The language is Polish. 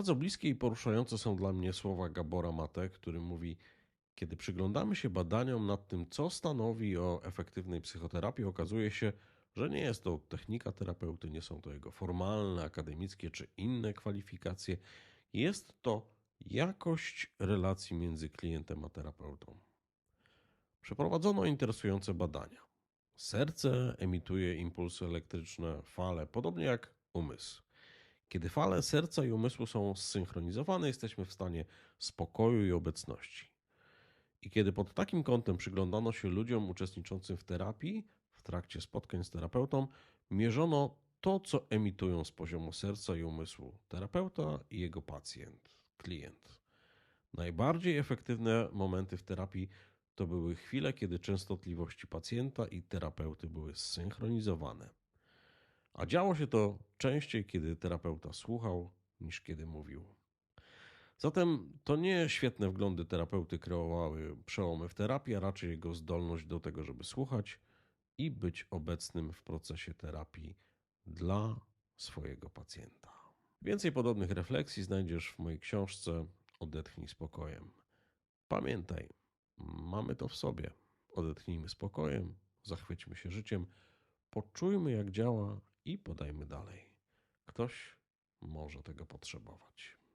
Bardzo bliskie i poruszające są dla mnie słowa Gabora Mate, który mówi: Kiedy przyglądamy się badaniom nad tym, co stanowi o efektywnej psychoterapii, okazuje się, że nie jest to technika terapeuty, nie są to jego formalne, akademickie czy inne kwalifikacje. Jest to jakość relacji między klientem a terapeutą. Przeprowadzono interesujące badania. Serce emituje impulsy elektryczne, fale, podobnie jak umysł. Kiedy fale serca i umysłu są zsynchronizowane, jesteśmy w stanie spokoju i obecności. I kiedy pod takim kątem przyglądano się ludziom uczestniczącym w terapii, w trakcie spotkań z terapeutą, mierzono to, co emitują z poziomu serca i umysłu terapeuta i jego pacjent, klient. Najbardziej efektywne momenty w terapii to były chwile, kiedy częstotliwości pacjenta i terapeuty były zsynchronizowane. A działo się to częściej, kiedy terapeuta słuchał, niż kiedy mówił. Zatem to nie świetne wglądy terapeuty kreowały przełomy w terapii, a raczej jego zdolność do tego, żeby słuchać i być obecnym w procesie terapii dla swojego pacjenta. Więcej podobnych refleksji znajdziesz w mojej książce Odetchnij spokojem. Pamiętaj, mamy to w sobie. Odetchnijmy spokojem, zachwyćmy się życiem, poczujmy jak działa i podajmy dalej. Ktoś może tego potrzebować.